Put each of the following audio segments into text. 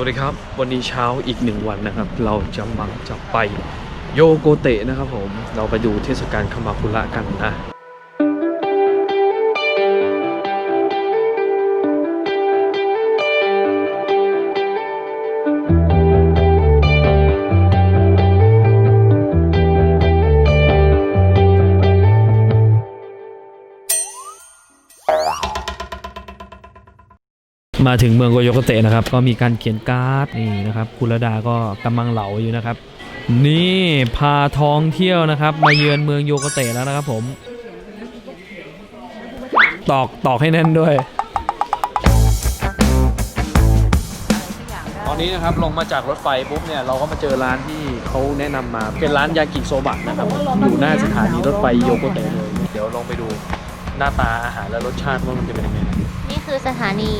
วัสดีครับ วันนี้เช้าอีกหนึ่งวันนะครับ เราจะมาจะไปโยโกเตะนะครับผม เราไปดูเทศกาลคามาคุระกันนะ ถึงเมืองโกโยโกเตะนะครับ ก็มีการเขียนการ์ดนี่นะครับคุณระดาก็กำลังเหลาอยู่นะครับ นี่พาท้องเที่ยวนะครับ มาเยือนเมืองโยโกเตะแล้วนะครับผมตอกตอกให้แน่นด้วย ตอนนี้นะครับลงมาจากรถไฟปุ๊บเนี่ยเราก็มาเจอร้านที่เขาแนะนำมาเป็นร้านยากิโซบะนะครับอยู่หน้าสถานีรถไฟโยโกเตะเลย เดี๋ยวลองไปดูหน้าตาอาหารและรสชาติว่ามันจะเป็นยังไง คือสถานี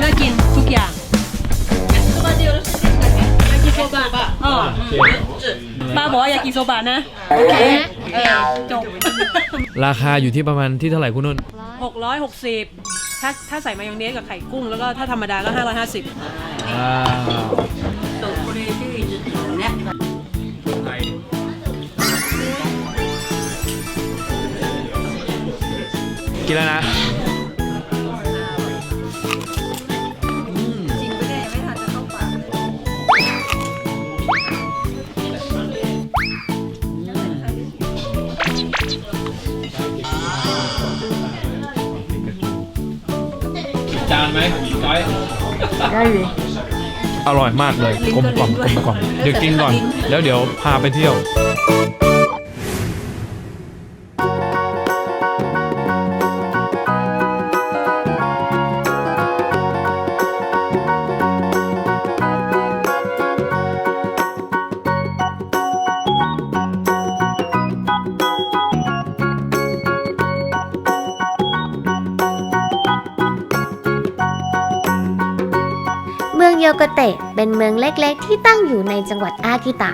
น่ากินทุกอย่างยากิโซบะอ๋อป้าบอกว่าอยากกินโซบะนะ โอเคเออจบ ราคาอยู่ที่ประมาณที่เท่าไหร่คุณนุ่น660 ถ้าถ้าใส่มายองเนสกับไข่กุ้ง แล้วก็ถ้าธรรมดาก็ 550ว้า กินแล้วนะจานไหมจอยได้อยู่อร่อยมากเลยกลมกล่อมกลมกล่อมเดี๋ยวกินก่อน แล้วเดี๋ยวพาไปเที่ยว โยโกเตะเป็นเมืองเล็กๆ ที่ตั้งอยู่ในจังหวัดอากิตะ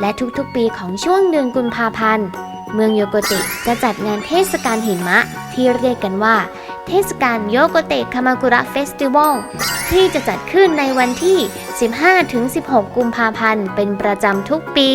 และทุกๆปีของช่วงเดือนกุมภาพันธ์ เมืองโยโกเตะจะจัดงานเทศกาลหิมะ ที่เรียกกันว่า เทศกาลโยโกเตะคามากุระเฟสติวัลที่จะจัดขึ้นในวันที่ 15-16 กุมภาพันธ์ เป็นประจำทุกปี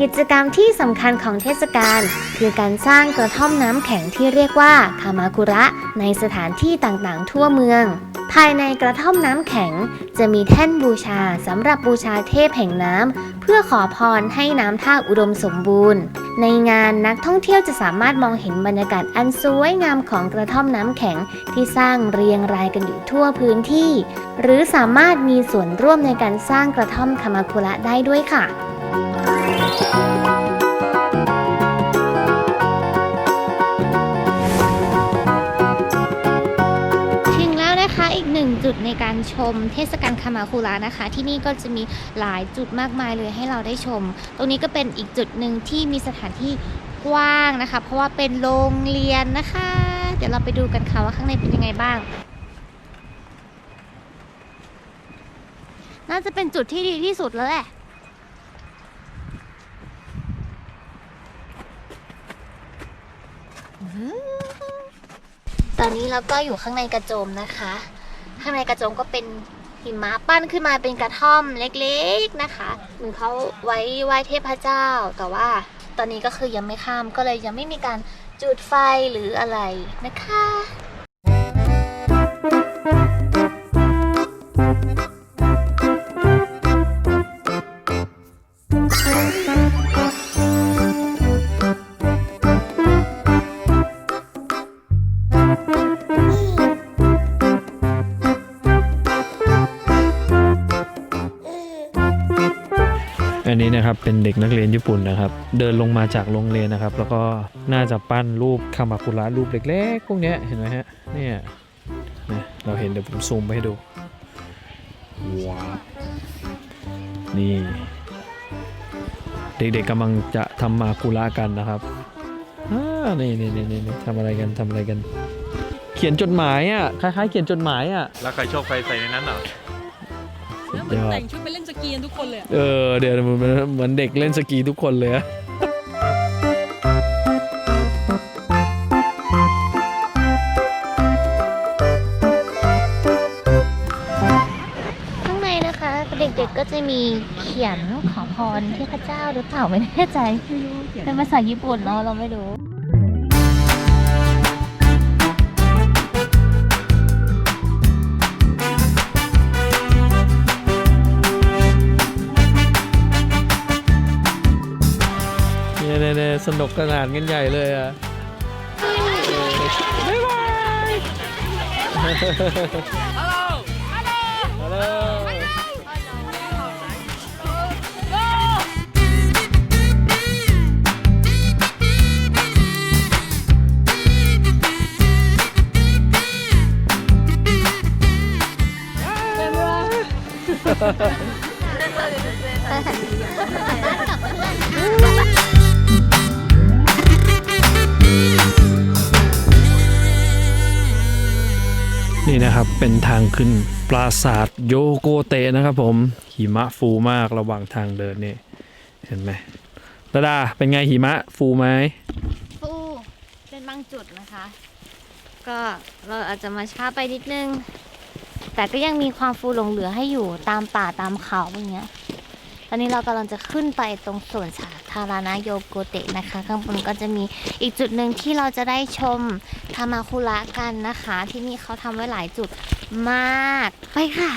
กิจกรรมที่สำคัญของเทศกาลคือการสร้างกระท่อมน้ำแข็งที่เรียกว่าคามากุระในสถานที่ต่างๆ ทั่วเมือง ภายในกระท่อมน้ำแข็งจะมีแท่นบูชาสำหรับบูชาเทพแห่งน้ำเพื่อขอพรให้น้ำท่าอุดมสมบูรณ์ ในงานนักท่องเที่ยวจะสามารถมองเห็นบรรยากาศอันสวยงามของกระท่อมน้ำแข็งที่สร้างเรียงรายกันอยู่ทั่วพื้นที่ หรือสามารถมีส่วนร่วมในการสร้างกระท่อมคามาคุระได้ด้วยค่ะ จุดในการชมเทศกาลคามาคุระนะคะ ที่นี่ก็จะมีหลายจุดมากมายเลยให้เราได้ชม ตรงนี้ก็เป็นอีกจุดหนึ่งที่มีสถานที่กว้างนะคะ เพราะว่าเป็นโรงเรียนนะคะ เดี๋ยวเราไปดูกันค่ะว่าข้างในเป็นยังไงบ้าง น่าจะเป็นจุดที่ดีที่สุดแล้วแหละตอนนี้เราก็อยู่ข้างในกระโจมนะคะ ข้างในกระจงก็เป็นหิมะปั้นขึ้นมาเป็นกระท่อมเล็กๆนะคะเหมือนเขาไว้ไหว้เทพเจ้า แต่ว่าตอนนี้ก็คือยังไม่ข้ามก็เลยยังไม่มีการจุดไฟหรืออะไรนะคะ อันนี้นะครับเป็นเด็กนักเรียนญี่ปุ่นนะครับ เดินลงมาจากโรงเรียนนะครับ แล้วก็น่าจะปั้นรูปคามาคุระรูปเล็กๆพวกนี้เห็นไหมฮะเนี่ยนะเราเห็นเดี๋ยวผมซูมไปให้ดูว้าวนี่ เด็กๆกำลังจะทำมาคุระกันนะครับอ่านี่นี่นี่นี่ทำอะไรกันทำอะไรกัน เขียนจดหมายอะคล้ายๆเขียนจดหมายอะแล้วใครโชคใครใส่ในนั้นเหรอ แเหมือนแต่งชุดไปเล่นสกีทุกคนเลยเออเดี๋ยวเหมือนเหมือนเด็กเล่นสกีทุกคนเลยอะข้างในนะคะ เด็กๆก็จะมีเขียนขอพรเที่พระเจ้าหรือเปล่าไม่แน่ใจ เป็นภาษาญี่ปุ่นเนาะเราไม่รู้ เนี่ยเนี่ยเนี่ยสนุกขนาดกันใหญ่เลยอะบ๊ายบายฮัลโเป็นทางขึ้นปราสาทโยโกเตะนะครับผมหิมะฟูมากระหว่างทางเดินนี่เห็นไหมระดาเป็นไงหิมะฟูไหมฟูเป็นบางจุดนะคะ ก็เราอาจจะมาช้าไปนิดนึง แต่ก็ยังมีความฟูหลงเหลือให้อยู่ตามป่าตามเขาอย่างเงี้ย ตอนนี้เรากำลังจะขึ้นไปตรงสวนสาธารณะโยโกเตะนะคะ ข้างบนก็จะมีอีกจุดหนึ่งที่เราจะได้ชมทามาคุระกันนะคะ ที่นี่เขาทำไว้หลายจุดมาก ไปค่ะ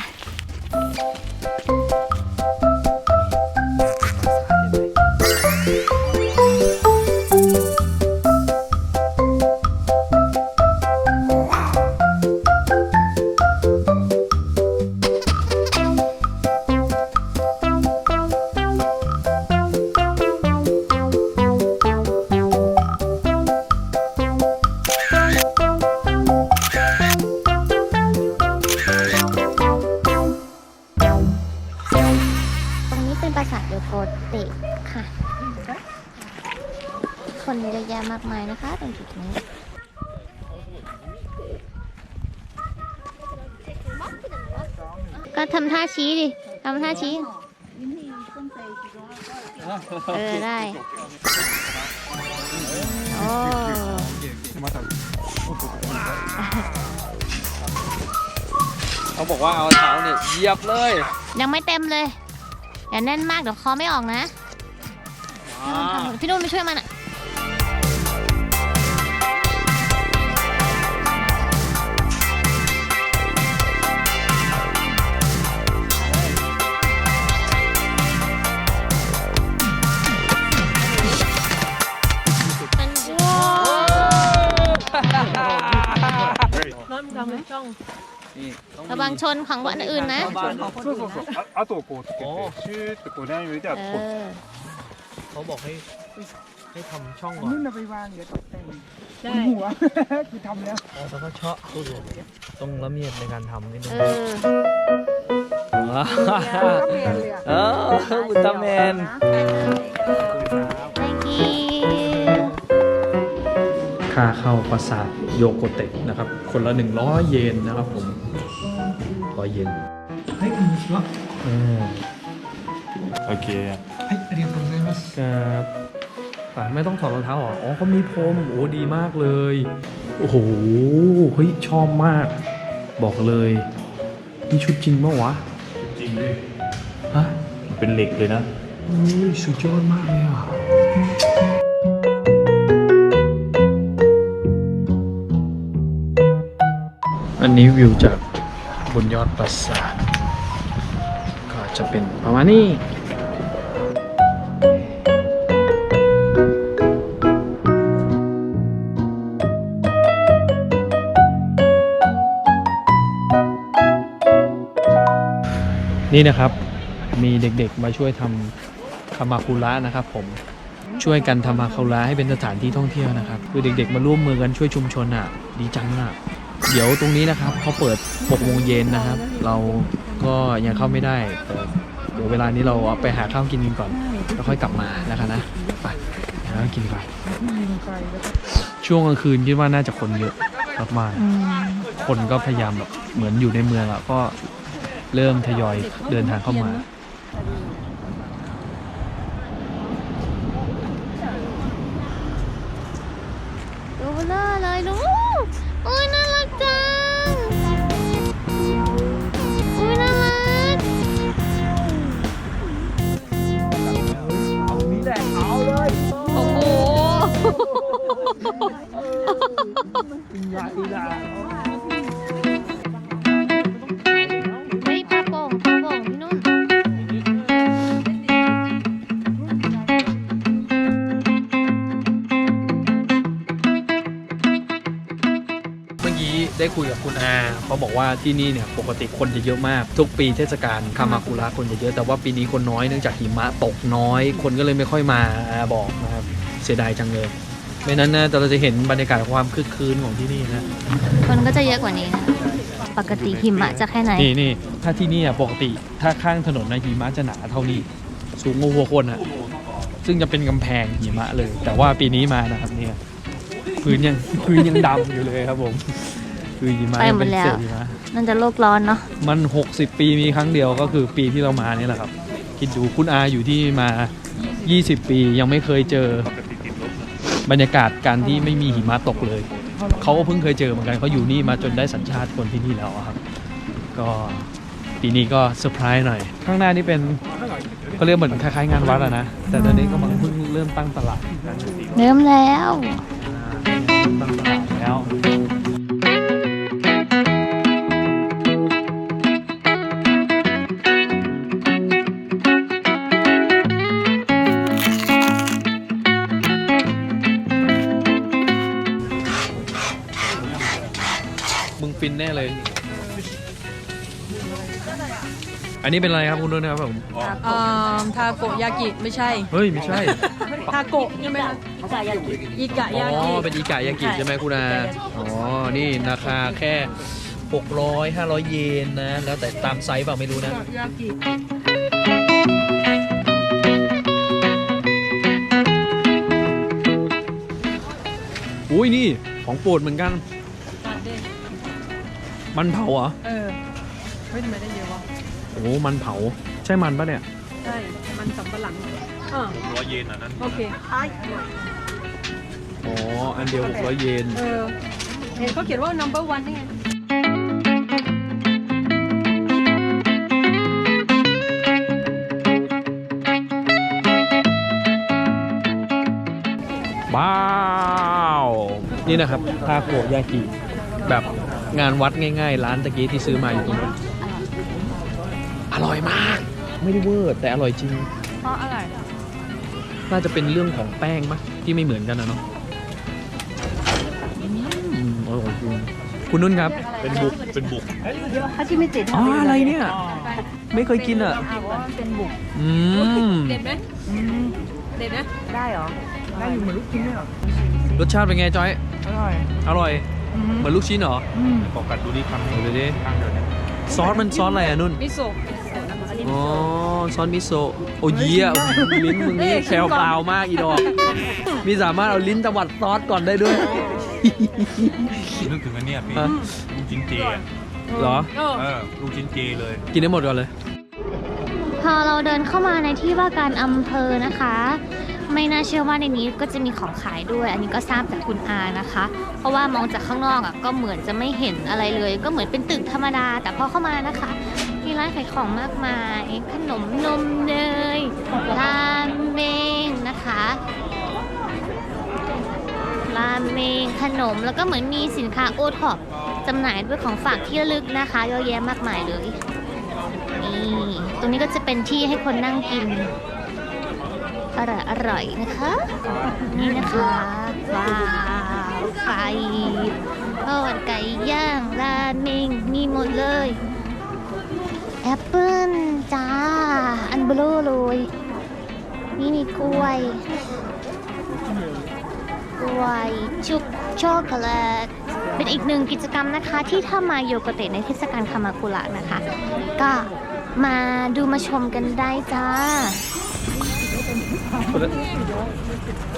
อะแยะมากมายนะคะตรงจุดนี้ก็ทำท่าชี้ดิทำท่าชี้ เออได้ โอ้เขาบอกว่าเอาเท้าเนี่ยเหยียบเลย ยังไม่เต็มเลย อย่าแน่นมากเดี๋ยวคอไม่ออกนะ พี่นุ่นไปช่วยมัน อ่ะ น้ำดำในช่อง ระวังชนของคนอื่นนะ そうそうそう。あ後をこうつけて、シューってこうラインを入れて、あ เอ とこう。 อ เขาบอกให้ให้ทำช่องก่อน นุ่นเอาไปวางเดี๋ยวตกแต่ง ได้ หัว คือทำแล้ว แล้วก็เชาะต้องละเมียดในการทำนิดนึง เออ ก็เปลี่ยนเลยอะ เอออุลตร้าแมน thank ค่าเข้าปราสาทโยโกเตะนะครับ คนละ 100 เยนนะครับผมร้อยเยนเฮ้ยคุณชิวะ オッケー。 ありがとうございます。 ครับป่ะไม่ต้องถอดรองเท้าเหรออ๋อเขามีพรมโอ้ดีมากเลย โอ้โห เฮ้ย ชอบมาก บอกเลย นี่ชุดจริงปะวะ จริงด้วย ฮะ เป็นเหล็กเลยนะ โอ้ยสุดยอดมากเลยอ่ะ นนี้วิวจากบนยอดปราสาทก็จะเป็นประมาณนี้นี่นะครับมีเด็กๆมาช่วยทำคามาคุระนะครับ ผมช่วยกันทำมาคุระให้เป็นสถานที่ท่องเที่ยวนะครับคือเด็กๆ มาร่วมมือกันช่วยชุมชนอะ ดีจังอะ เดี๋ยวตรงนี้นะครับเขาเปิด6โมงเย็นนะครับ เราก็ยังเข้าไม่ได้แต่เดี๋ยวเวลานี้เราไปหาข้าวกินกันก่อน แล้วค่อยกลับมานะคะนะไปหาข้าวกินก่อนช่วงกลางคืนคิดว่าน่าจะคนเยอะมากๆคนก็พยายามแบบเหมือนอยู่ในเมืองอะก็เริ่มทยอยเดินทางเข้ามา เฮ้ยปาปงปาปงพี่นุ่น เมื่อกี้ได้คุยกับคุณอาเขาบอกว่าที่นี่เนี่ยปกติคนจะเยอะมาก ทุกปีเทศกาลคามาคุระคนจะเยอะแต่ว่าปีนี้คนน้อยเนื่องจากหิมะตกน้อย คนก็เลยไม่ค่อยมาบอกนะครับเสียดายจังเลย ไม่นั้นนะแต่เราจะเห็นบรรยากาศความคึกคืนของที่นี่นะ คนก็จะเยอะกว่านี้นะ ปกติหิมะจะแค่ไหน นี่นี่ถ้าที่นี่อะปกติถ้าข้างถนนนะหิมะจะหนาเท่านี้ สูงกว่าหัวคนอะ ซึ่งจะเป็นกำแพงหิมะเลย แต่ว่าปีนี้มานะครับเนี่ยพื้นยังพื้นยังดำอยู่เลยครับผมคือหิมะไปยังหมเป็ดนแล้วเศษหิมะนั่นจะโลกร้อนเนาะมัน 60 ปีมีครั้งเดียวก็คือปีที่เรามานี่แหละครับ คิดดูคุณอาอยู่ที่มา 20 ปียังไม่เคยเจอ บรรยากาศการที่ไม่มีหิมะตกเลย เขาก็เพิ่งเคยเจอเหมือนกันเขาอยู่นี่มาจนได้สัญชาติคนที่นี่แล้วอะครับ ก็ปีนี้ก็เซอร์ไพรส์หน่อย ข้างหน้านี่เป็นเขาเรียกเหมือนคล้ายๆงานวัดอะนะ แต่ตอนนี้ก็มันเพิ่งเริ่มตั้งตลาดกันเริ่มแล้วตั้งตลาดแล้ว ฟินแน่เลย อันนี้เป็นอะไรครับคุณนุ่นครับผมอ่าทาโกยากิไม่ใช่ เฮ้ยไม่ใช่ทาโกะใช่ไหมคะอิกะอ๋ยาอกิเป็นอีกายากิใช่ไหมคุณอาอ๋อนี่ราคาแค่ 600 500 เยนนะ แล้วแต่ตามไซส์เปล่าไม่รู้นะ ยากิอุ้ยนี่ของโปรดเหมือนกัน ตัดเด้ มันเผาเหรอ เออเฮ้ยทำไมได้เยอะวะโอ้มันเผา ใช่มันปะเนี่ย ใช่มันสำปะหลังอ่าร้อยเยนอะนั้นโอเคอ๋อ อันเดียว 600 เยน เออเห็นเขาเขียนว่า number one นี่ไงว้าว นี่นะครับทาโกยากิ แบบงานวัดง่ายๆ ร้านตะกี้ที่ซื้อมาอยู่ตรงนั้นอร่อยมาก ไม่ได้เวอร์แต่อร่อยจริง เพราะอะไรน่าจะเป็นเรื่องของแป้งปะที่ไม่เหมือนกันนะเนาะอืมอร่อยจริงคุณนุ่นครับ เป็นบุก เป็นบุกอ๋ออะไรเนี่ย ไม่เคยกินอะอืม เด็ดไหมเด็ดนะ ได้เหรอ ได้อยู่เหมือนลูกชิ้นเลยเหรอรสชาติเป็นไงจอย อร่อย อร่อย เหมือนลูกชิ้นเหรอขอกัดดูนี่คำหเอานึ่งเลยดิข้างเดียวเนี่ยซอสมันซอสอะไรอะนุ่น มิโซะอ๋อซอสมิโซะโอ้ยเยี่ยลิ้นมึงนี่แคลเปล่ามากอีดอก มีสามารถเอาลิ้นตวัดซอสก่อนได้ด้วยนึกถึงอันเนี้ยพี่ฮะลูกชิ้นเจอะเหรอเออเออลูกชิ้นเจเลย กินได้หมดก่อนเลย พอเราเดินเข้ามาในที่ว่าการอำเภอนะคะ ไม่น่าเชื่อว่าในนี้ก็จะมีของขายด้วย อันนี้ก็ทราบจากคุณอานะคะ เพราะว่ามองจากข้างนอกอะก็เหมือนจะไม่เห็นอะไรเลย ก็เหมือนเป็นตึกธรรมดา แต่พอเข้ามานะคะ มีร้านขายของมากมายขนมนมเนยราเมงนะคะราเมงขนมแล้วก็เหมือนมีสินค้าโอท็อปจำหน่ายด้วยของฝากที่ระลึกนะคะเยอะแยะมากมายเลยนี่ตรงนี้ก็จะเป็นที่ให้คนนั่งกิน ร่อยอร่อยนะคะ นี่นะคะว้าวไก่ทอดไก่ย่างราเมงมีหมดเลยแอปเปิ้ลจ้า อันเบลอเลยนี่มีกล้วย กล้วยชุบช็อกโกแลตเป็นอีกหนึ่งกิจกรรมนะคะ ที่ถ้ามาโยโกเตะในเทศกาลคามาคุระนะคะ ก็มาดูมาชมกันได้จ้า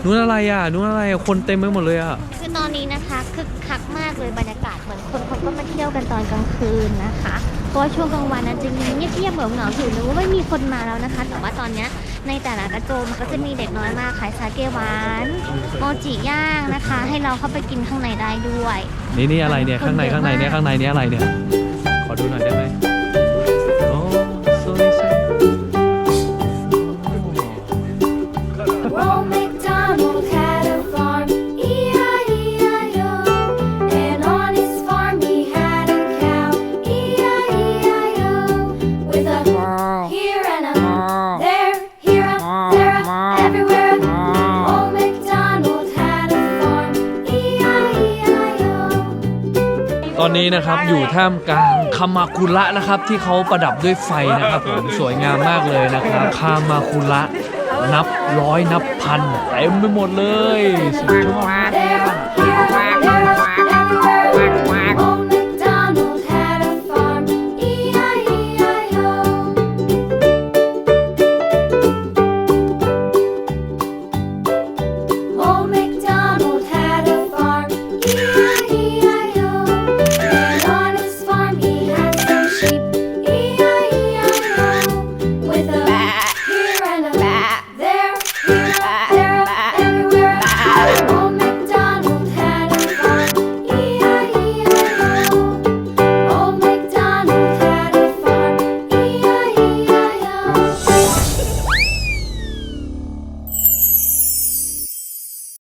นู้นอะไรอะนู้นอะไรอะคนเต็มไปหมดเลยอะ คือตอนนี้นะคะคึกคักมากเลยบรรยากาศเหมือนคนเขาก็มาเที่ยวกันตอนกลางคืนนะคะเพราะว่าช่วงกลางวันนั้นจะมีเงียบๆเหงาๆอยู่นึกว่าไม่มีคนมาแล้วนะคะ แต่ว่าตอนเนี้ยในแต่ละกระโจมมันก็จะมีเด็กน้อยมากขายซาเกหวานโมจิย่างนะคะ ให้เราเข้าไปกินข้างในได้ด้วย นี่นี่อะไรเนี่ยข้างในข้างในเนี่ยข้างในเนี่ยอะไรเนี่ย ขอดูหน่อยได้ไหม อนนี้นะครับอยู่ท่ามกลางคามาคุระนะครับ ที่เขาประดับด้วยไฟนะครับผมสวยงามมากเลยนะครับคามาคุระนับร้อยนับพันเต็มไปหมดเลยสุดยอด